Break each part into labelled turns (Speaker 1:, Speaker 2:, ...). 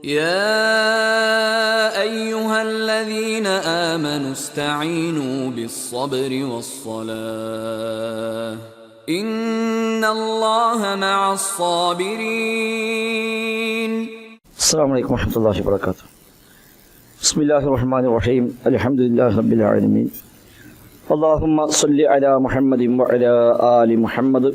Speaker 1: يا أيها الذين آمنوا استعينوا بالصبر والصلاة. إن الله مع الصابرين.
Speaker 2: السلام عليكم ورحمة الله وبركاته. بسم الله الرحمن الرحيم. الحمد لله رب العالمين. اللهم صل على محمد وعلى آل محمد.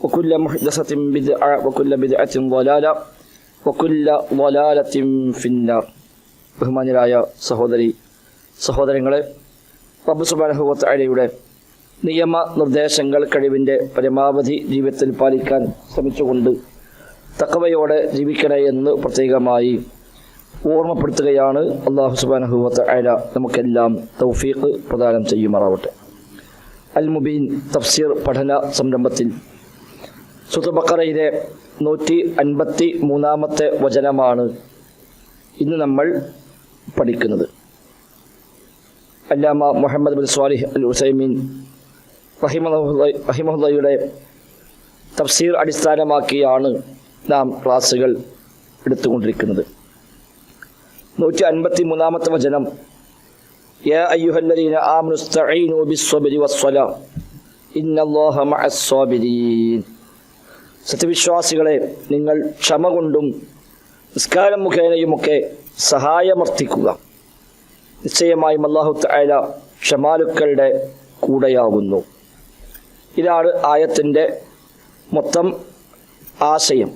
Speaker 2: وكل محدثة بدعة وكل بدعة ضلالة وكل ضلالة في النار ബഹുമാന്യരായ സഹോദരി സഹോദരങ്ങളെ റബ്ബ് സുബാനഹുവത്തയുടെ നിയമ നിർദ്ദേശങ്ങൾ കഴിവിൻ്റെ പരമാവധി ജീവിതത്തിൽ പാലിക്കാൻ ശ്രമിച്ചുകൊണ്ട് തക്കവയോടെ ജീവിക്കണേ എന്ന് പ്രത്യേകമായി ഓർമ്മപ്പെടുത്തുകയാണ് അള്ളാഹു സുബാനഹുവത്ത് അയല നമുക്കെല്ലാം തൗഫീഖ് പ്രദാനം ചെയ്യുമാറാവട്ടെ അൽ മുബീൻ തഫ്സീർ പഠന സംരംഭത്തിൽ സുതബക്കറയിലെ നൂറ്റി അൻപത്തി മൂന്നാമത്തെ വചനമാണ് ഇന്ന് നമ്മൾ പഠിക്കുന്നത്. അല്ലാമ Muhammad bin Salih al Uthaymeen റഹിമഹുല്ലയുടെ തഫ്സീർ അടിസ്ഥാനമാക്കിയാണ് നാം ക്ലാസ്സുകൾ എടുത്തുകൊണ്ടിരിക്കുന്നത്. നൂറ്റി അൻപത്തി മൂന്നാമത്തെ വചനം സ്തഈനു ബിസ്സബ്രി വസ്സലാ ഇന്നല്ലാഹ മഅസ്സാബിരീൻ സത്യവിശ്വാസികളെ നിങ്ങൾ ക്ഷമ കൊണ്ടും നിസ്കാരം മുഖേനയുമൊക്കെ സഹായമർത്ഥിക്കുക. നിശ്ചയമായും അള്ളാഹു തആല ക്ഷമാലുക്കളുടെ കൂടെയാകുന്നു. ഇതാണ് ആയത്തിന്റെ മൊത്തം ആശയം.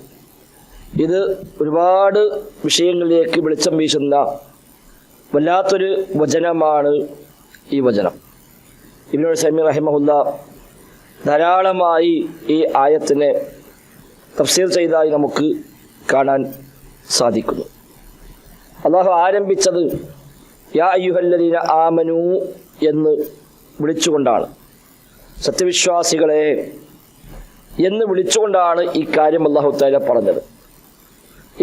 Speaker 2: ഇത് ഒരുപാട് വിഷയങ്ങളിലേക്ക് വെളിച്ചം വീശുന്ന വല്ലാത്തൊരു വചനമാണ് ഈ വചനം. ഇബ്നുൽ സമീർ റഹിമഹുല്ല ധാരാളമായി ഈ ആയത്തിനെ തഫ്സീർ ചെയ്തതായി നമുക്ക് കാണാൻ സാധിക്കുന്നു. അള്ളാഹു ആരംഭിച്ചത് യാ അയ്യുഹല്ലദീന ആമനു എന്ന് വിളിച്ചുകൊണ്ടാണ്. സത്യവിശ്വാസികളെ എന്ന് വിളിച്ചുകൊണ്ടാണ് ഈ കാര്യം അള്ളാഹു താല പറഞ്ഞത്.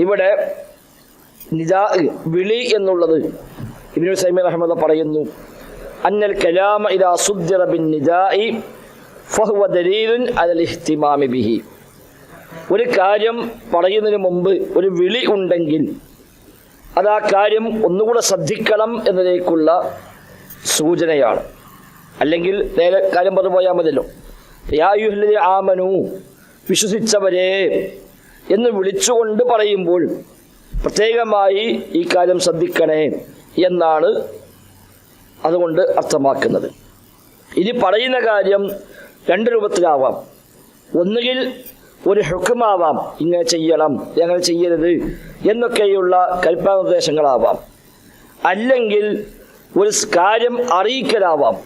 Speaker 2: ഇവിടെ നിദാ വിളി എന്നുള്ളത് ഇബിനു സൈമി അഹമ്മദ് പറയുന്നു അന്നൽ കലാമ ഇദാ സുദ്ദിറ ബിൻ നിദാഇ ഫഹുവ ദലീലുൻ അലൽ ഇഹ്തിമാമി ബിഹി. ഒരു കാര്യം പറയുന്നതിന് മുമ്പ് ഒരു വിളി ഉണ്ടെങ്കിൽ അത് ആ കാര്യം ഒന്നുകൂടെ ശ്രദ്ധിക്കണം എന്നതിലേക്കുള്ള സൂചനയാണ്. അല്ലെങ്കിൽ നേരെ കാര്യം പറഞ്ഞു പോയാൽ മതിയല്ലോ. യായുഹല്ലി ആമനു വിശ്വസിച്ചവരെ എന്ന് വിളിച്ചുകൊണ്ട് പറയുമ്പോൾ പ്രത്യേകമായി ഈ കാര്യം ശ്രദ്ധിക്കണേ എന്നാണ് അതുകൊണ്ട് അർത്ഥമാക്കുന്നത്. ഇനി പറയുന്ന കാര്യം രണ്ട് രൂപത്തിലാവാം. ഒന്നുകിൽ ഒരു ഹുക്കുമാവാം. ഇങ്ങനെ ചെയ്യണം ഞങ്ങൾ ചെയ്യരുത് എന്നൊക്കെയുള്ള കൽപ്പനാനിർദ്ദേശങ്ങളാവാം അല്ലെങ്കിൽ ഒരു കാര്യം അറിയിക്കലാവാം.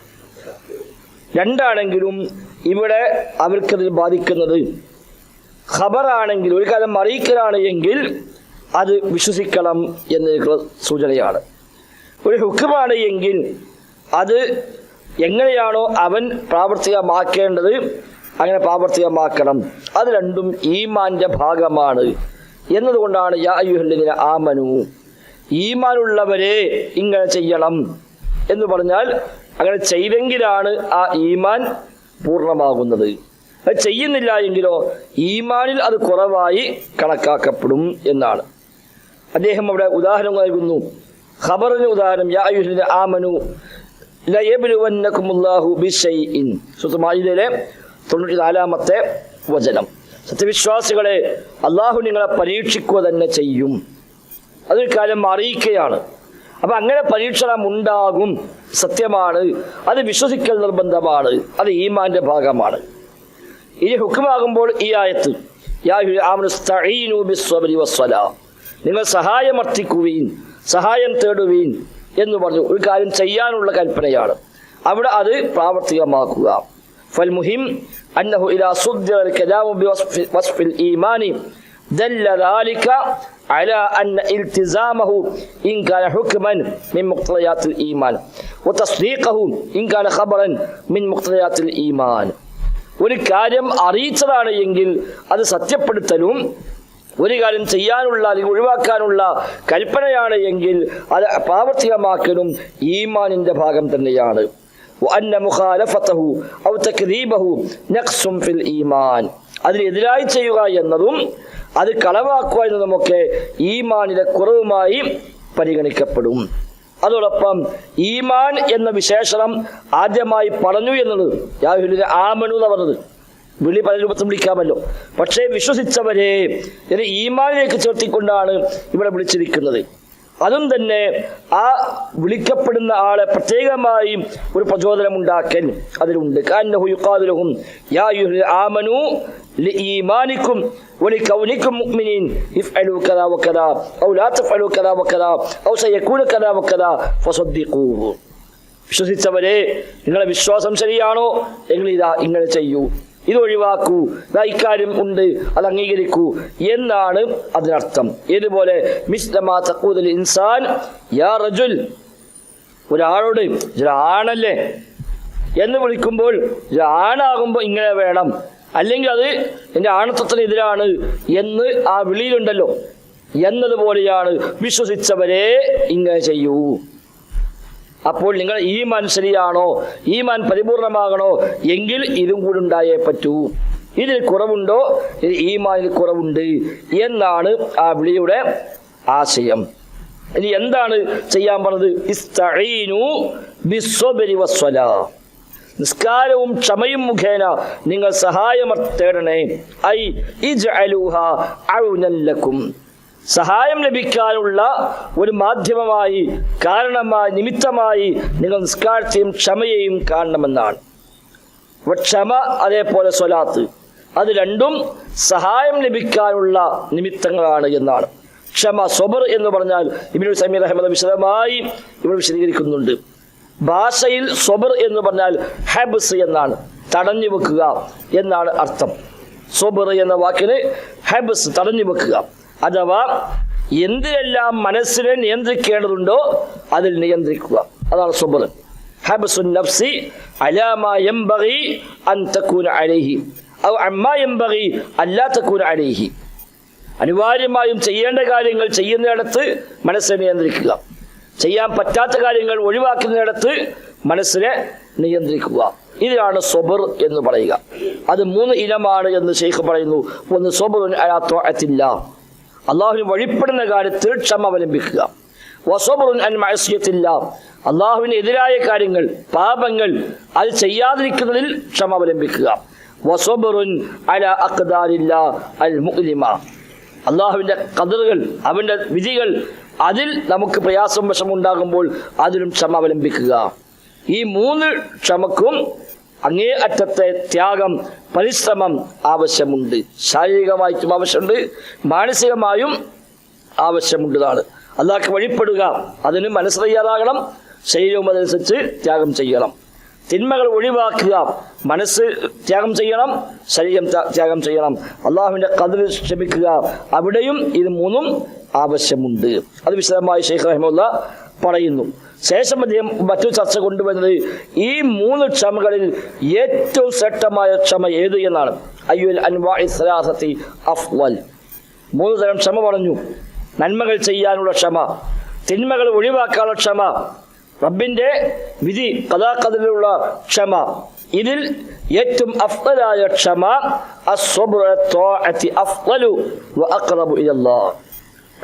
Speaker 2: രണ്ടാണെങ്കിലും ഇവിടെ അവർക്കതിൽ ബാധിക്കുന്നത് ഖബറാണെങ്കിൽ ഒരു കാലം അറിയിക്കലാണ് എങ്കിൽ അത് വിശ്വസിക്കണം എന്നൊരു സൂചനയാണ്. ഒരു ഹുക്കുമാണ് എങ്കിൽ അത് എങ്ങനെയാണോ അവൻ പ്രാവർത്തികമാക്കേണ്ടത് അങ്ങനെ പ്രാവർത്തികമാക്കണം. അത് രണ്ടും ഈമാന്റെ ഭാഗമാണ്. എന്നതുകൊണ്ടാണ് യാ ആമനു ഈമാനുള്ളവരെ ഇങ്ങനെ ചെയ്യണം എന്ന് പറഞ്ഞാൽ അങ്ങനെ ചെയ്തെങ്കിലാണ് ആ ഈമാൻ പൂർണമാകുന്നത്. അത് ചെയ്യുന്നില്ല എങ്കിലോ ഈമാനിൽ അത് കുറവായി കണക്കാക്കപ്പെടും എന്നാണ്. അദ്ദേഹം അവിടെ ഉദാഹരണം നൽകുന്നു. ഖബറിന് ഉദാഹരണം യാ ആമനു ലയബിലുവന്നക്കുമുല്ലാഹു ബിഷൈഇൻ. സുത്തമായിലെ തൊണ്ണൂറ്റി നാലാമത്തെ വചനം. സത്യവിശ്വാസികളെ അള്ളാഹു നിങ്ങളെ പരീക്ഷിക്കുക തന്നെ ചെയ്യും. അതൊരു കാര്യം അറിയിക്കുകയാണ്. അപ്പൊ അങ്ങനെ പരീക്ഷണം ഉണ്ടാകും സത്യമാണ്. അത് വിശ്വസിക്കൽ നിർബന്ധമാണ്. അത് ഈമാന്റെ ഭാഗമാണ്. ഇനി ഹുക്കുമാകുമ്പോൾ ഈ ആയത്ത് നിങ്ങൾ സഹായം അർത്ഥിക്കുകയും സഹായം തേടുകയും എന്ന് പറഞ്ഞു. ഒരു കാര്യം ചെയ്യാനുള്ള കൽപ്പനയാണ്. അവിടെ അത് പ്രാവർത്തികമാക്കുക. فالمهم أنه إذا صدر الكلام بوصف وصف الإيمان دل ذلك على أن التزامه إن كان حكما من مقتضيات الإيمان وتصديقه إن كان خبرا من مقتضيات الإيمان ഒരു കാര്യം അറിയിച്ചതാണ് എങ്കിൽ അത് സത്യപ്പെടുത്തലും ഒരു കാര്യം ചെയ്യാനുള്ള അല്ലെങ്കിൽ ഒഴിവാക്കാനുള്ള കൽപ്പനയാണ് എങ്കിൽ അത് പ്രാവർത്തികമാക്കലും ഈമാനിന്റെ ഭാഗം തന്നെയാണ് وأن مخالفته أو تكذيبه نقص في الإيمان അതിനെതിരായി ചെയ്യുക എന്നതും അത് കളവാക്കുക എന്നതുമൊക്കെ ഈമാനിലെ കുറവുമായി പരിഗണിക്കപ്പെടും അതോടൊപ്പം ഈമാൻ എന്ന വിശേഷണം ആദ്യമായി പറഞ്ഞു എന്നുള്ളത് യാഹുലിനെ ആമനു എന്ന് പറഞ്ഞത് വിളി പല രൂപത്തിൽ വിളിക്കാമല്ലോ പക്ഷേ വിശ്വസിച്ചവരെ ഇത് ഈമാനിലേക്ക് ചേർത്തിക്കൊണ്ടാണ് ഇവിടെ വിളിച്ചിരിക്കുന്നത് അതും തന്നെ ആ വിളിക്കപ്പെടുന്ന ആളെ പ്രത്യേകമായി ഒരു പ്രചോദനം ഉണ്ടാക്കൽ അതിലുണ്ട് കാന്നഹു യുഖാദിലഹും യാ അയ്യുഹൽ ആമനു لإيمانكم ولكونكم مؤمنين افعلوا كذا وكذا أو لا تفعلوا كذا وكذا أو سيكون كذا وكذا فصدقوه വിശ്വസിച്ചവരെ നിങ്ങളെ വിശ്വാസം ശരിയാണോ എങ്കിൽ ഇതാ ഇങ്ങനെ ചെയ്യൂ ഇത് ഒഴിവാക്കൂ ഇക്കാര്യം ഉണ്ട്. അത് അംഗീകരിക്കൂ. എന്നാണ് അതിനർത്ഥം. ഇതുപോലെ ഇൻസാൻ യാ റജുൽ. ഒരാളോട് ആണല്ലേ എന്ന് വിളിക്കുമ്പോൾ ആണാകുമ്പോൾ ഇങ്ങനെ വേണം. അല്ലെങ്കിൽ അത് എന്റെ ആണത്വത്തിന് എതിരാണ് എന്ന് ആ വിളിയിലുണ്ടല്ലോ. എന്നതുപോലെയാണ് വിശ്വസിച്ചവരെ ഇങ്ങനെ ചെയ്യൂ. അപ്പോൾ നിങ്ങൾ ഈ മാൻ ശരിയാണോ ഈ മാൻ പരിപൂർണമാകണോ എങ്കിൽ ഇതും കൂടി ഉണ്ടായേ പറ്റൂ. ഇതിൽ കുറവുണ്ടോ? ഇത് ഈമാനിൽ കുറവുണ്ട് എന്നാണ് ആ വിളിയുടെ ആശയം. ഇനി എന്താണ് ചെയ്യാൻ പറഞ്ഞത്? നിസ്കാരവും ക്ഷമയും മുഖേന നിങ്ങൾ സഹായം തേടണേ. ഐ ഇജ് അലൂഹ ലക്കും സഹായം ലഭിക്കാനുള്ള ഒരു മാധ്യമമായി കാരണമായി നിമിത്തമായി നിങ്ങൾ നിസ്കാരത്തെയും ക്ഷമയെയും കാണണമെന്നാണ്. ക്ഷമ അതേപോലെ സ്വലാത്ത്. അത് രണ്ടും സഹായം ലഭിക്കാനുള്ള നിമിത്തങ്ങളാണ് എന്നാണ്. ക്ഷമ സ്വബർ എന്ന് പറഞ്ഞാൽ ഇബിനു സമീർ അഹമ്മദ് വിശദമായി ഇവർ വിശദീകരിക്കുന്നുണ്ട്. ഭാഷയിൽ സ്വബർ എന്ന് പറഞ്ഞാൽ ഹെബ്സ് എന്നാണ്. തടഞ്ഞു വെക്കുക എന്നാണ് അർത്ഥം. സ്വബർ എന്ന വാക്കിന് ഹെബ്സ് തടഞ്ഞു വെക്കുക. അഥവാ എന്തിനെല്ലാം മനസ്സിനെ നിയന്ത്രിക്കേണ്ടതുണ്ടോ അതിൽ നിയന്ത്രിക്കുക. അതാണ് സ്വബർ ഹബസുൻ നഫ്സി അലാമാ യംബഗി അൻ തകൂന അലൈഹി. ഔ അമ്മാ യംബഗി അല്ലാ തകൂന അലൈഹി. അനിവാര്യമായും ചെയ്യേണ്ട കാര്യങ്ങൾ ചെയ്യുന്നിടത്ത് മനസ്സിനെ നിയന്ത്രിക്കുക. ചെയ്യാൻ പറ്റാത്ത കാര്യങ്ങൾ ഒഴിവാക്കുന്നിടത്ത് മനസ്സിനെ നിയന്ത്രിക്കുക. ഇതിനാണ് സൊബർ എന്ന് പറയുക. അത് മൂന്ന് ഇനമാണ് എന്ന് ഷെയ്ഖ് പറയുന്നു. ഒന്ന് സ്വബറുൻ അലാത്തോഴത്തില്ല അള്ളാഹുവിന് വഴിപ്പെടുന്ന കാര്യത്തിൽ ക്ഷമ അവലംബിക്കുക. അള്ളാഹുവിന് എതിരായ കാര്യങ്ങൾ പാപങ്ങൾ അത് ചെയ്യാതിരിക്കുന്നതിൽ ക്ഷമ അവലംബിക്കുക. അള്ളാഹുവിന്റെ കതിറുകൾ അവന്റെ വിധികൾ അതിൽ നമുക്ക് പ്രയാസം വശമുണ്ടാകുമ്പോൾ അതിലും ക്ഷമ അവലംബിക്കുക. ഈ മൂന്ന് ക്ഷമക്കും അങ്ങേ അറ്റത്തെ ത്യാഗം പരിശ്രമം ആവശ്യമുണ്ട്. ശാരീരികമായിട്ടും ആവശ്യമുണ്ട് മാനസികമായും ആവശ്യമുണ്ടതാണ് അള്ളാഹ്ക്ക് വഴിപ്പെടുക അതിന് മനസ്സ് തയ്യാറാകണം ശരീരവും അതനുസരിച്ച് ത്യാഗം ചെയ്യണം. തിന്മകൾ ഒഴിവാക്കുക മനസ്സ് ത്യാഗം ചെയ്യണം ശരീരം ത്യാഗം ചെയ്യണം. അള്ളാഹുവിന്റെ കതിർ ശ്രമിക്കുക അവിടെയും ഇത് മൂന്നും ആവശ്യമുണ്ട്. അത് വിശദമായി ഷെയ്ഖ് റഹ്മുല്ല പറയുന്നു. ശേഷം അദ്ദേഹം മറ്റൊരു ചർച്ച കൊണ്ടുവരുന്നത് ഈ മൂന്ന് ക്ഷമകളിൽ ഏറ്റവും ശ്രേഷ്ഠമായ ക്ഷമ ഏത് എന്നാണ്? അയ്യുൽ സലാസത്തി അഫ്വൽ. മൂന്ന് തരം ക്ഷമ പറഞ്ഞു. നന്മകൾ ചെയ്യാനുള്ള ക്ഷമ തിന്മകൾ ഒഴിവാക്കാനുള്ള ക്ഷമ റബ്ബിന്റെ വിധി കഥാകഥയിലുള്ള ക്ഷമ. ഇതിൽ ഏറ്റവും അഫ്വലായ ക്ഷമ ഇലല്ലാഹ്.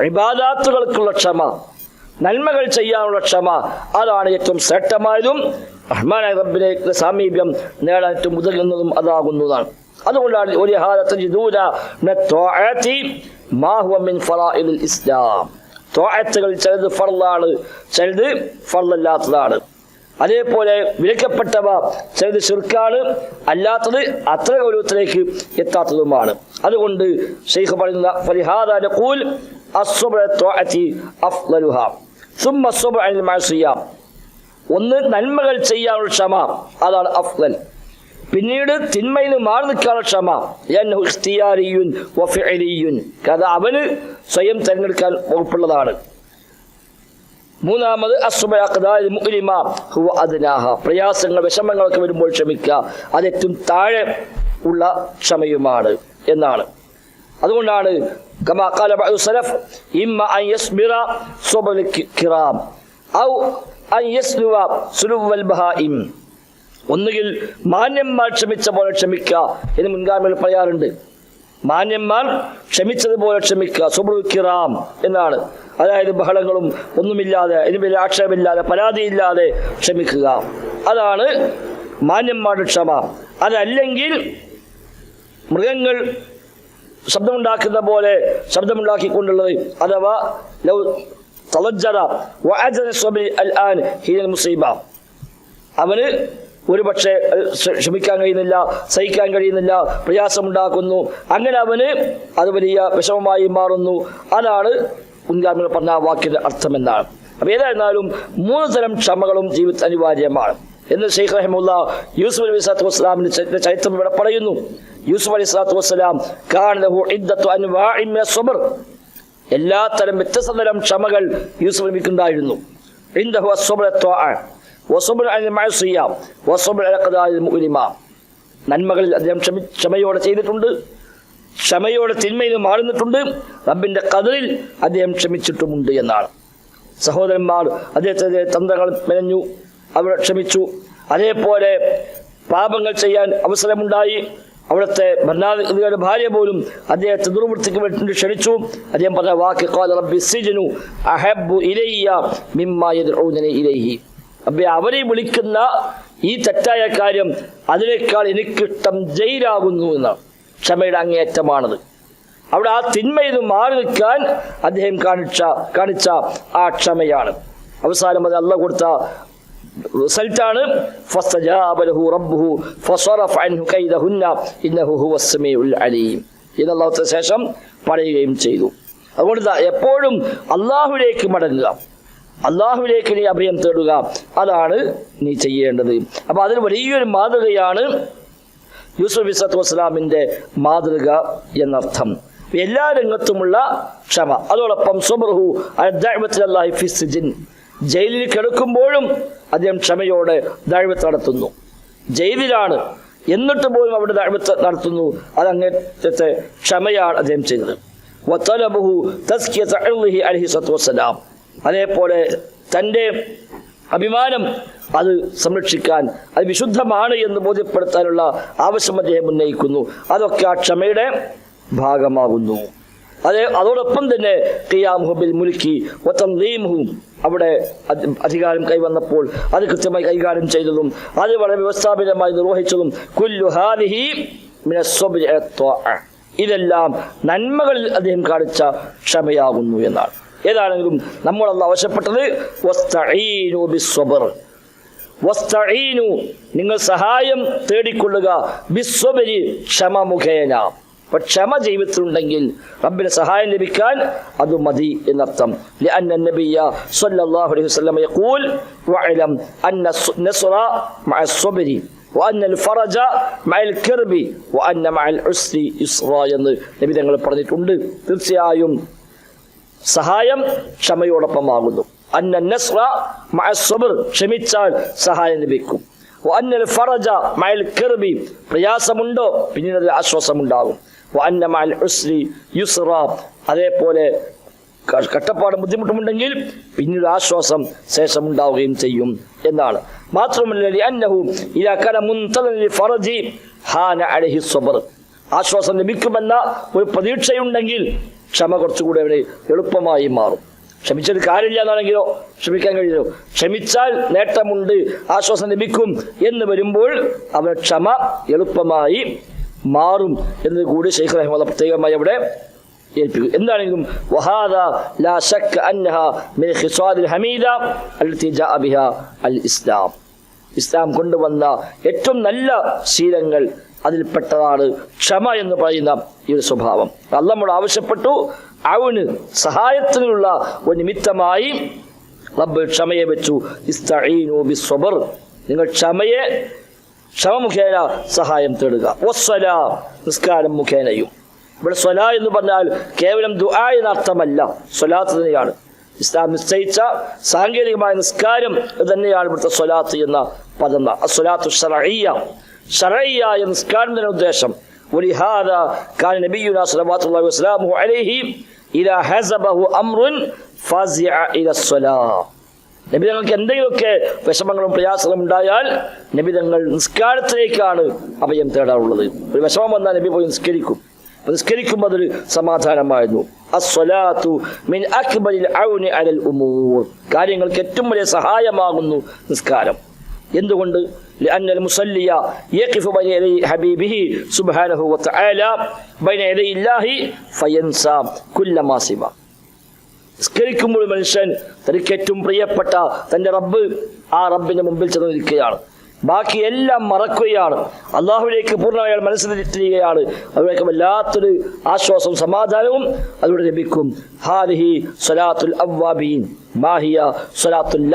Speaker 2: ഇബാദാത്തുകൾക്കുള്ള ക്ഷമ. നന്മകൾ ചെയ്യാനുള്ള ക്ഷമ അതാണ് ഏറ്റവും ശ്രേഷ്ഠമായതും റഹ്മാനായ റബ്ബിനെ സാമീപ്യം നേടാൻ ഏറ്റവും ഉതകുന്നതും അതാകുന്നതാണ്. അതുകൊണ്ടാണ് ഒരു ഇസ്ലാം. ചിലത് ഫർളാണ് ചിലത് ഫർലല്ലാത്തതാണ് അതേപോലെ വിലക്കപ്പെട്ടവ ചിലത് ശുർക്കാണ് അല്ലാത്തത് അത്ര ഗൗരവത്തിലേക്ക് എത്താത്തതുമാണ്. അതുകൊണ്ട് ഷെയ്ഖ് പറയുന്ന ഫലിഹാദ അഫ്ളലുഹ സുമ്മസുബ് അനിൽ മാസിയാം ഒന്ന് നന്മകൾ ചെയ്യാനുള്ള ക്ഷമ അതാണ് അഫ്ലൻ പിന്നീട് തിന്മയിൽ മാറി നിൽക്കാനുള്ള ക്ഷമ ഇഖ്തിയാരിയുൻ കഥ അവന് സ്വയം തിരഞ്ഞെടുക്കാൻ ഉറപ്പുള്ളതാണ്. മൂന്നാമത് അസുബഅഖ്താഹ പ്രയാസങ്ങൾ വിഷമങ്ങളൊക്കെ വരുമ്പോൾ ക്ഷമിക്കുക. അതേറ്റവും താഴെ ഉള്ള ക്ഷമയുമാണ് എന്നാണ്. അതുകൊണ്ടാണ് സലഫ് ഇമ്മ അൻ കിറാം. ഔ അൻ ബഹായിം. ഒന്നുകിൽ മാന്യന്മാർ ക്ഷമിച്ച പോലെ ക്ഷമിക്ക എന്ന് മുൻകാമികൾ പറയാറുണ്ട്. മാന്യന്മാർ ക്ഷമിച്ചതുപോലെ ക്ഷമിക്ക സുബുക്കിറാം എന്നാണ്. അതായത് ബഹളങ്ങളും ഒന്നുമില്ലാതെ ഇതിന് ആക്ഷേപമില്ലാതെ പരാതിയില്ലാതെ ക്ഷമിക്കുക. അതാണ് മാന്യന്മാരുടെ ക്ഷമ. അതല്ലെങ്കിൽ മൃഗങ്ങൾ ശബ്ദമുണ്ടാക്കുന്ന പോലെ ശബ്ദമുണ്ടാക്കിക്കൊണ്ടുള്ളത്. അഥവാ ലൗ തലജ്ജറ അവന് ഒരു പക്ഷേ ക്ഷമിക്കാൻ കഴിയുന്നില്ല സഹിക്കാൻ കഴിയുന്നില്ല പ്രയാസമുണ്ടാക്കുന്നു. അങ്ങനെ അവന് അത് വലിയ വിഷമമായി മാറുന്നു. അതാണ് മുൻഗാമികൾ പറഞ്ഞ വാക്കിന്റെ അർത്ഥം എന്നാണ് അപ്പൊ ഏതായിരുന്നാലും മൂന്ന് തരം ക്ഷമകളും ജീവിതത്തിൽ അനിവാര്യമാണ്. എന്ന് ഷെയ്ഖ് റഹമുല്ല യൂസുഫ് അലി സ്വലാത്തു വസ്സലാമിന്റെ ചരിത്ര- ഇവിടെ പറയുന്നു. യൂസുഫ് അലി സ്വലാത്തു വസ്സലാം സ്വബ്ർ എല്ലാ തരം വ്യത്യസ്ത തരം ക്ഷമകൾ യൂസുഫ് നബിക്കുണ്ടായിരുന്നു നന്മകളിൽ അദ്ദേഹം ക്ഷമ ക്ഷമയോടെ ചെയ്തിട്ടുണ്ട്. ക്ഷമയോടെ തിന്മയിൽ മാറുന്നിട്ടുണ്ട്. റബ്ബിന്റെ കതിറിൽ അദ്ദേഹം ക്ഷമിച്ചിട്ടുമുണ്ട് എന്നാണ്. സഹോദരന്മാർ അദ്ദേഹത്തെ തന്ത്രങ്ങൾ മെനഞ്ഞു. അവർ ക്ഷമിച്ചു. അതേപോലെ പാപങ്ങൾ ചെയ്യാൻ അവസരമുണ്ടായി. അവിടുത്തെ ഭരണാധികാരിയുടെ ഭാര്യ പോലും അദ്ദേഹത്തെ ദുർവൃത്തിക്ക് വേണ്ടി ക്ഷണിച്ചു. അദ്ദേഹം പറഞ്ഞ വാക്ക് "ഖാല റബ്ബി അഹബ്ബു ഇലയ്യ മിമ്മാ യദ്ഊനനി ഇലൈഹി. അവരെ വിളിക്കുന്ന ഈ തെറ്റായ കാര്യം അതിനേക്കാൾ എനിക്കിഷ്ടം ജയിലാകുന്നു എന്നാണ് ക്ഷമയുടെ അങ്ങേയറ്റമാണത്. അവിടെ ആ തിന്മയിൽ മാറി നിൽക്കാൻ അദ്ദേഹം കാണിച്ച കാണിച്ച ആ ക്ഷമയാണ്. അവസാനം അത് അല്ല കൊടുത്ത റിസൾട്ടാണ് എന്ന് ശേഷം പറയുകയും ചെയ്തു. അതുകൊണ്ട് എപ്പോഴും അള്ളാഹുലേക്ക് മടങ്ങുക. അള്ളാഹുലേക്ക് നീ അഭയം തേടുക. അതാണ് നീ ചെയ്യേണ്ടത്. അപ്പൊ അതിന് വലിയൊരു മാതൃകയാണ് യൂസുഫ് ഇസത്ത് വസ്സലാമിന്റെ മാതൃക എന്നർത്ഥം. എല്ലാ രംഗത്തുമുള്ള ക്ഷമ. അതോടൊപ്പം ജയിലിൽ കിടക്കുമ്പോഴും അദ്ദേഹം ക്ഷമയോടെ ദാഴ്വത്ത് നടത്തുന്നു. ജയിലിലാണ്. എന്നിട്ട് പോലും അവിടെ ദാഴ്വത്ത് നടത്തുന്നു. അത് അങ്ങനത്തെ ക്ഷമയാണ് അദ്ദേഹം ചെയ്തത്. വത്തലബുഹു തസ്കിയ വസ്സലാം. അതേപോലെ തന്റെ അഭിമാനം അത് സംരക്ഷിക്കാൻ അത് വിശുദ്ധമാണ് എന്ന് ബോധ്യപ്പെടുത്താനുള്ള ആവശ്യം അദ്ദേഹം ഉന്നയിക്കുന്നു. അതൊക്കെ ആ ക്ഷമയുടെ ഭാഗമാകുന്നു. അതെ അതോടൊപ്പം തന്നെ ഖിയാമുഹബിൽ മുൽക്കി വത്തംലീമുഹും അവിടെ അധികാരം കൈവന്നപ്പോൾ അത് കൃത്യമായി കൈകാര്യം ചെയ്തതും അത് വളരെ വ്യവസ്ഥാപിതമായി നിർവഹിച്ചതും കുല്ലു ഹാദിഹി ഇതെല്ലാം നന്മകളിൽ അദ്ദേഹം കാണിച്ച ക്ഷമയാകുന്നു എന്നാണ്. ഏതാണെങ്കിലും നമ്മളല്ല ആവശ്യപ്പെട്ടത് നിങ്ങൾ സഹായം തേടിക്കൊള്ളുക. ക്ഷമ മുഖേന അപ്പൊ ക്ഷമ ജീവിതത്തിലുണ്ടെങ്കിൽ റബ്ബിന് സഹായം ലഭിക്കാൻ അത് മതി എന്നർത്ഥം. എന്ന് നബി തങ്ങൾ പറഞ്ഞിട്ടുണ്ട്. തീർച്ചയായും സഹായം ക്ഷമയോടൊപ്പമാകുന്നു. അന്ന നസ്ര മഅസ്വബർ ക്ഷമിച്ചാൽ സഹായം ലഭിക്കും. ഫറജ മയൽ പ്രയാസമുണ്ടോ? പിന്നീട് അതിൽ ആശ്വാസമുണ്ടാകും. ഉസ്രി അതേപോലെ കട്ടപ്പാട് ബുദ്ധിമുട്ടുമുണ്ടെങ്കിൽ പിന്നീട് ആശ്വാസം ശേഷം ഉണ്ടാവുകയും ചെയ്യും എന്നാണ്. മാത്രമല്ല ആശ്വാസം ലഭിക്കുമെന്ന ഒരു പ്രതീക്ഷയുണ്ടെങ്കിൽ ക്ഷമ കുറച്ചുകൂടെ അവിടെ എളുപ്പമായി മാറും. ക്ഷമിച്ചത് കാര്യമില്ല എന്നാണെങ്കിലോ ക്ഷമിക്കാൻ കഴിയുമോ? ക്ഷമിച്ചാൽ നേട്ടമുണ്ട് ആശ്വാസം ലഭിക്കും എന്ന് വരുമ്പോൾ അവരുടെ ക്ഷമ എളുപ്പമായി മാറും എന്നത് കൂടി ഷെയ്ഖ് റഹ്മദ് പ്രത്യേകമായി അവിടെ ഏൽപ്പിക്കും. എന്താണെങ്കിലും ഇസ്ലാം. ഇസ്ലാം കൊണ്ടുവന്ന ഏറ്റവും നല്ല ശീലങ്ങൾ അതിൽപ്പെട്ടതാണ് ക്ഷമ എന്ന് പറയുന്ന ഈ ഒരു സ്വഭാവം. അല്ല നമ്മൾ ആവശ്യപ്പെട്ടു. അവന് സഹായത്തിനുള്ള ഒരു നിമിത്തമായി റബ്ബ് ക്ഷമയെ വെച്ചു. നിങ്ങൾ ക്ഷമയെ ക്ഷമ മുഖേന സഹായം തേടുക വസ്വല നിസ്കാരം മുഖേനയും ഇവിടെ സ്വല എന്ന് പറഞ്ഞാൽ കേവലം ദുആ എന്ന അർത്ഥമല്ല സ്വലാത്ത് തന്നെയാണ് ഇസ്ലാം നിശ്ചയിച്ച സാങ്കേതികമായ നിസ്കാരം തന്നെയാണ് ഇവിടുത്തെ സ്വലാത്ത് എന്ന പദം സ്വലാത്തു ഷറയ്യ ഷറയ്യായ നിസ്കാരം തന്നെ ഉദ്ദേശം ولهذا كان نبينا صلوات الله وسلامه عليه إذا حزبه أمر فزع إلى الصلاة നബി തങ്ങൾക്ക് എന്തെങ്കിലുമൊക്കെ വിഷമങ്ങളും പ്രയാസങ്ങളും ഉണ്ടായാൽ നബി തങ്ങൾ നിസ്കാരത്തിലേക്കാണ് അഭയം തേടാറുള്ളത് ഒരു വിഷമം വന്നാൽ നബി പോയി നിസ്കരിക്കും അപ്പൊ നിസ്കരിക്കുമ്പോൾ അതൊരു സമാധാനമായിരുന്നു അസ്വലാത്തു മിൻ അക്ബരിൽ ഔനി അലൽ ഉമൂർ കാര്യങ്ങൾക്ക് ഏറ്റവും വലിയ സഹായമാകുന്നു നിസ്കാരം എന്തുകൊണ്ട് لأن المصلي يقف بين يدي حبيبه سبحانه وتعالى بين يدي الله فينسى كل ما سوى നിസ്കരിക്കുമ്പോൾ മനുഷ്യൻ തനിക്ക് ഏറ്റവും പ്രിയപ്പെട്ട തന്റെ റബ്ബ് ആ റബ്ബിന്റെ മുമ്പിൽ ചെന്ന് നിൽക്കുകയാണ്. ബാക്കി എല്ലാം മറക്കുകയാണ്. അള്ളാഹുവിലേക്ക് പൂർണമായി അയാൾ മനസ്സിലിരിക്കുകയാണ് അതിലേക്ക് വല്ലാത്തൊരു ആശ്വാസവും സമാധാനവും അതിലൂടെ ലഭിക്കും. ഹാരിഹി സ്വലാത്തുൽ അവ്വാബീൻ മാഹിയ സ്വലാത്തുൽ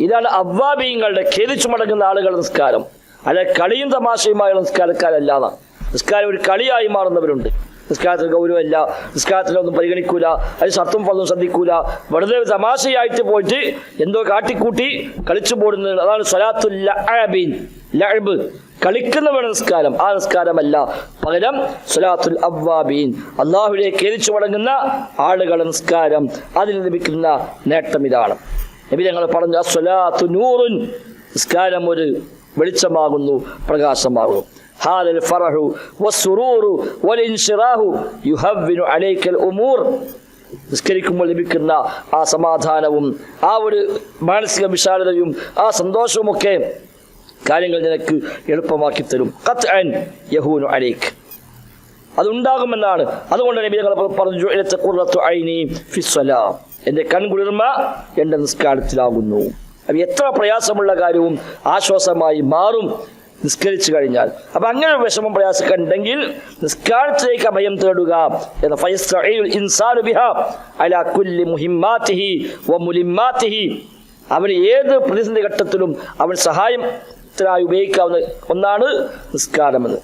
Speaker 2: ഇതാണ് അവ്വാബീങ്ങളുടെ ഖേദിച്ചു മടങ്ങുന്ന ആളുകളുടെ നിസ്കാരം. അല്ലെ കളിയും തമാശയുമായ നിസ്കാരക്കാരല്ലാതാണ് നിസ്കാരം ഒരു കളിയായി മാറുന്നവരുണ്ട്. നിസ്കാരത്തിൽ ഗൗരവമല്ല നിസ്കാരത്തിലൊന്നും പരിഗണിക്കൂല അത് ശർത്തും ഫലവും ശ്രദ്ധിക്കൂല. ഒരു തമാശയായിട്ട് പോയിട്ട് എന്തോ കാട്ടിക്കൂട്ടി കളിച്ചു പോടുന്നത് അതാണ് സലാത്തു ലഅബീൻ ലഅബ്. കളിക്കുന്നവരുടെ നിസ്കാരം ആ നിസ്കാരമല്ല. പകരം സുലാത്തുൽ അവ്വാബീൻ അള്ളാഹുവിനെ കേരിച്ചു വടങ്ങുന്ന ആളുകളുടെ നിസ്കാരം അതിന് ലഭിക്കുന്ന നേട്ടം ഇതാണ്. നബി ഞങ്ങൾ പറഞ്ഞു അസ്വലാത്തു നൂറുൻ. നിസ്കാരം ഒരു വെളിച്ചമാകുന്നു പ്രകാശമാകുന്നു. هذا الفرح والسرور والانشراح يهون عليك الأمور നിസ്കരിക്കുമ്പോൾ ലഭിക്കുന്ന ആ സമാധാനവും ആ ഒരു മാനസിക വിശാലതയും ആ സന്തോഷവുമൊക്കെ കാര്യങ്ങൾ നിനക്ക് എളുപ്പമാക്കി തരും ഖത്അൻ യഹൂനു അലൈക്ക് അതുണ്ടാകുമെന്നാണ് അതുകൊണ്ട് നബി ഞങ്ങൾ പറഞ്ഞു "ജുഇലത്ത് ഖുർറത്തു ഐനി ഫിസ്സലാ എൻ്റെ കൺകുളിർമ എൻ്റെ നിസ്കാരത്തിലാകുന്നു അപ്പൊ എത്ര പ്രയാസമുള്ള കാര്യവും ആശ്വാസമായി മാറും നിസ്കരിച്ചു കഴിഞ്ഞാൽ. അപ്പൊ അങ്ങനെ വിഷമം പ്രയാസമൊക്കെ ഉണ്ടെങ്കിൽ നിസ്കാരത്തിലേക്ക് അഭയം തേടുക എന്ന അവന് ഏത് പ്രതിസന്ധി ഘട്ടത്തിലും അവൻ സഹായം ായി ഉപയോഗിക്കാവുന്ന ഒന്നാണ് നിസ്കാരമെന്ന്.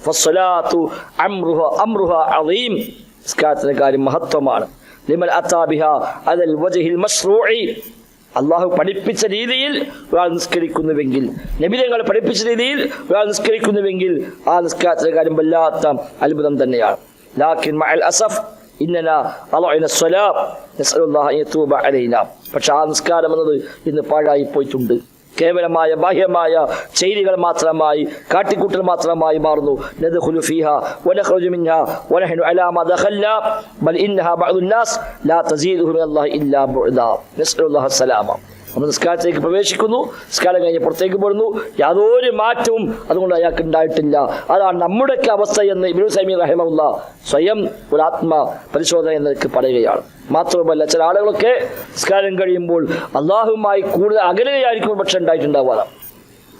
Speaker 2: നിസ്കാരത്തിന്റെ കാര്യം മഹത്വമാണ്. ലിമൽ അത്താബിഹ അദൽ വജഹിൽ മശ്റൂഇ അള്ളാഹു പഠിപ്പിച്ച രീതിയിൽ ഒരാൾ നിസ്കരിക്കുന്നുവെങ്കിൽ നബിതങ്ങൾ പഠിപ്പിച്ച രീതിയിൽ ഒരാൾ നിസ്കരിക്കുന്നുവെങ്കിൽ ആ നിസ്കാരത്തിന്റെ കാര്യം വല്ലാത്ത അത്ഭുതം തന്നെയാണ്. ലാക്കിൻ മഅൽ അസഫ് ഇന്നല പക്ഷെ ആ നിസ്കാരം എന്നത് ഇന്ന് പാഴായി പോയിട്ടുണ്ട്. കേവലമായ ബാഹ്യമായ ചെയ്തികൾ മാത്രമായി കാട്ടിക്കൂട്ടൽ മാത്രമായി മാറുന്നു. ബൽ ഇന്നഹ ബഅദുന്നാസ് ലാ തസീദുഹു മിനല്ലാഹി ഇല്ലാ ബുഅദ നസ്അലുല്ലാഹ സലാമ അവൻ നിസ്കാരത്തിലേക്ക് പ്രവേശിക്കുന്നു. നിസ്കാരം കഴിഞ്ഞ് പുറത്തേക്ക് പോരുന്നു. യാതൊരു മാറ്റവും അതുകൊണ്ട് അയാൾക്ക് ഉണ്ടായിട്ടില്ല. അതാണ് നമ്മുടെയൊക്കെ അവസ്ഥ എന്ന് ഇബിനു സൈമി റഹിമുള്ള സ്വയം ഒരു ആത്മ പരിശോധന എന്നൊക്കെ പറയുകയാണ്. മാത്രമല്ല ചില ആളുകളൊക്കെ നിസ്കാരം കഴിയുമ്പോൾ അള്ളാഹുമായി കൂടുതൽ അകലുകയായിരിക്കും പക്ഷെ ഉണ്ടായിട്ടുണ്ടാവാറാം.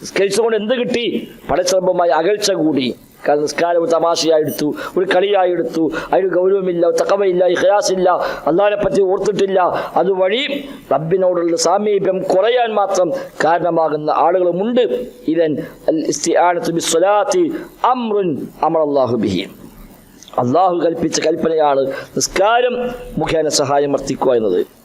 Speaker 2: നിസ്കരിച്ചുകൊണ്ട് എന്ത് കിട്ടി? പടച്ചുറമ്പമായി അകൽച്ച കൂടി. കാരണം നിസ്കാരം ഒരു തമാശയായി എടുത്തു ഒരു കളിയായി എടുത്തു അതിന് ഗൗരവമില്ല തക്കവയില്ല ഇഹ്ലാസില്ല അള്ളാഹിനെ പറ്റി ഓർത്തിട്ടില്ല. അതുവഴി റബ്ബിനോടുള്ള സാമീപ്യം കുറയാൻ മാത്രം കാരണമാകുന്ന ആളുകളുമുണ്ട്. അമറല്ലാഹു ബിഹി. അള്ളാഹു കൽപ്പിച്ച കൽപ്പനയാണ് നിസ്കാരം മുഖേന സഹായം വർത്തിക്കുക എന്നത്.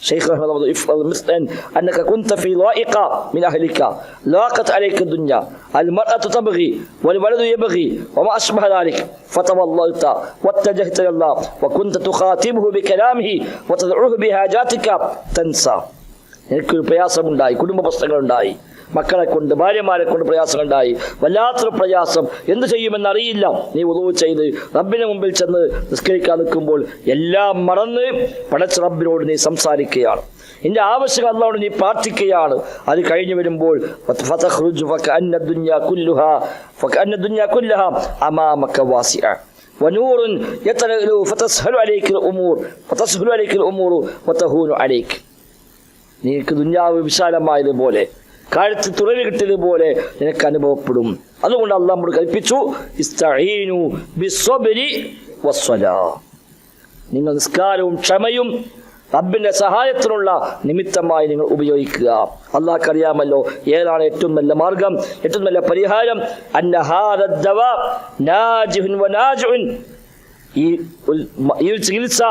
Speaker 2: شيخ رحمه الله افرض مثلا انك كنت في ضائقه من اهلك لاقت عليك الدنيا المراه تبغي والولد يبغي وما اشبه ذلك فتوليت واتجهت الى الله وكنت تخاطبه بكلامه وتدعوه بحاجاتك تنسى എനിക്കൊരു പ്രയാസമുണ്ടായി കുടുംബ പ്രശ്നങ്ങളുണ്ടായി മക്കളെ കൊണ്ട് ഭാര്യമാരെ കൊണ്ട് പ്രയാസങ്ങളുണ്ടായി വല്ലാത്തൊരു പ്രയാസം എന്ത് ചെയ്യുമെന്ന് അറിയില്ല നീ ഉദവ് ചെയ്ത് റബ്ബിന് മുമ്പിൽ ചെന്ന് നിസ്കരിക്കാൻ നിൽക്കുമ്പോൾ എല്ലാം മറന്ന് പടച്ച റബ്ബിനോട് നീ സംസാരിക്കുകയാണ് നിന്റെ ആവശ്യം അള്ളാഹോട് നീ പ്രാർത്ഥിക്കുകയാണ് അത് കഴിഞ്ഞു വരുമ്പോൾ ഫതഖ്റുജു ഫകഅന്ന ദുനിയ കുല്ലുഹാ ഫകഅന്ന ദുനിയ കുല്ലഹാ അമാമക വാസിഅ ونور يتلألؤ فتسهل عليك الأمور فتسهل عليك الأمور وتهون عليك നിനക്ക് ദുഞ്ഞാവ് വിശാലമായതുപോലെ കാലത്ത് തുറവി കിട്ടിയതുപോലെ നിനക്ക് അനുഭവപ്പെടും. അതുകൊണ്ട് അള്ളാഹ് നമ്മൾ കൽപ്പിച്ചു നിങ്ങൾ നിസ്കാരവും ക്ഷമയും റബ്ബിന്റെ സഹായത്തിനുള്ള നിമിത്തമായി നിങ്ങൾ ഉപയോഗിക്കുക. അള്ളാഹ്ക്കറിയാമല്ലോ ഏതാണ് ഏറ്റവും നല്ല മാർഗം ഏറ്റവും നല്ല പരിഹാരം? ഈ ഈ ഒരു ചികിത്സ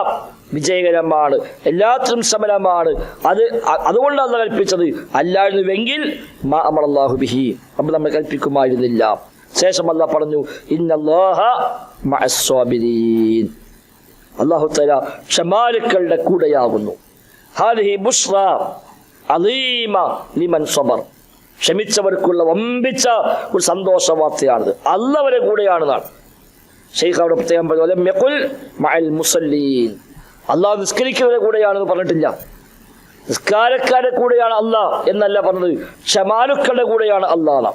Speaker 2: വിജയകരമാണ്. എല്ലാത്തിനും ശമനമാണ് അത് അതുകൊണ്ടാണ് അതുകൊണ്ട് കൽപ്പിച്ചത്. അല്ലായിരുന്നുവെങ്കിൽ മാ അമറല്ലാഹു ബിഹി. അപ്പൊ നമ്മൾ കൽപ്പിക്കുമായിരുന്നില്ല. ശേഷം അല്ല പറഞ്ഞു ഇന്നല്ലാഹ അള്ളാഹു തല ക്ഷമാലുക്കളുടെ കൂടെയാകുന്നു അലീമ ലിമൻ സബർ. ക്ഷമിച്ചവർക്കുള്ള വമ്പിച്ച ഒരു സന്തോഷ വാർത്തയാണിത് അല്ലവരെ കൂടെയാണെന്നാണ് ഷെയ്ഖ് അവിടെ പ്രത്യേകം പറഞ്ഞു "വലം യഖുൽ മഅൽ മുസല്ലീൻ. അള്ളാഹ് നിസ്കരിക്കുന്നവരെ കൂടെയാണെന്ന് പറഞ്ഞിട്ടില്ല. നിസ്കാരക്കാരുടെ കൂടെയാണ് അള്ളാഹ് എന്നല്ല പറഞ്ഞത്. ക്ഷമാലുക്കളുടെ കൂടെയാണ് അള്ളാഹ്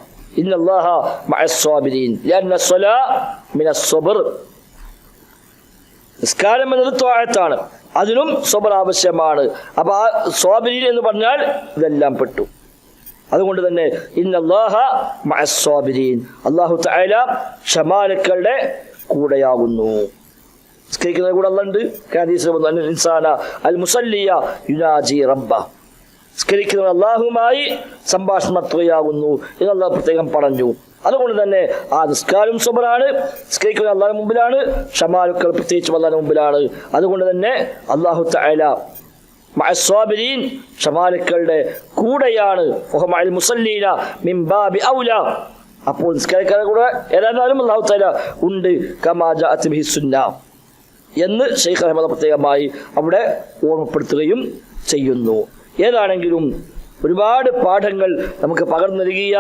Speaker 2: നിസ്കാരം എന്നത് ത്വാഴത്താണ് അതിനും സ്വബർ ആവശ്യമാണ്. അപ്പൊ ആ സ്വാബിരി എന്ന് പറഞ്ഞാൽ ഇതെല്ലാം പെട്ടു. അതുകൊണ്ട് തന്നെ ഇന്നല്ലാഹ അല്ലാഹു തആല കൂടെയാകുന്നു. നിസ്കരിക്കുന്നത് കൂടെ അല്ലുണ്ട് ഇൻസാന അൽ മുസല്ലിയ യുനാജി റബ്ബ. നിസ്കരിക്കുന്നവർ അള്ളാഹുമായി സംഭാഷണം നടത്തുകയാകുന്നു എന്നുള്ള പ്രത്യേകം പറഞ്ഞു. അതുകൊണ്ട് തന്നെ ആ നിസ്കാരം സുബറാണ്. നിസ്കരിക്കുന്ന അള്ളാഹു മുമ്പിലാണ്. ഷമാലുക്കൾ പ്രത്യേകിച്ച് അള്ളാഹു മുമ്പിലാണ്. അതുകൊണ്ട് തന്നെ അള്ളാഹു തആല മഅസ്സാബിരീൻ ഷമാലുക്കളുടെ കൂടെയാണ്. മുസല്ലീന മിൻ ബാബി ഔല. അപ്പോൾ നിസ്കാരക്കാരുടെ കൂടെ ഏതായാലും അള്ളാഹു തല ഉണ്ട്. കമാജ ജാഅത്ത് ബിഹി സുന്ന എന്ന് ഷെയ്ഖ് അഹമ്മദ് പ്രത്യേകമായി അവിടെ ഓർമ്മപ്പെടുത്തുകയും ചെയ്യുന്നു. ഏതാണെങ്കിലും ഒരുപാട് പാഠങ്ങൾ നമുക്ക് പകർന്നു നൽകിയ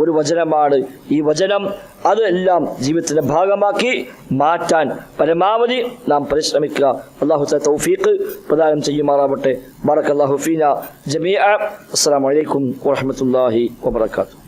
Speaker 2: ഒരു വചനമാണ്. ഈ വചനം അതെല്ലാം ജീവിതത്തിന്റെ ഭാഗമാക്കി മാറ്റാൻ പരമാവധി നാം പരിശ്രമിക്കുക. അള്ളാഹു തൗഫീഖ് പ്രദാനം ചെയ്യുമാറാവട്ടെ. ബാറക് അള്ളാഹു ജമീഅ. അസ്സലാമു അലൈക്കും വറഹ്മത്തുള്ളാഹി വബറകാതുഹു.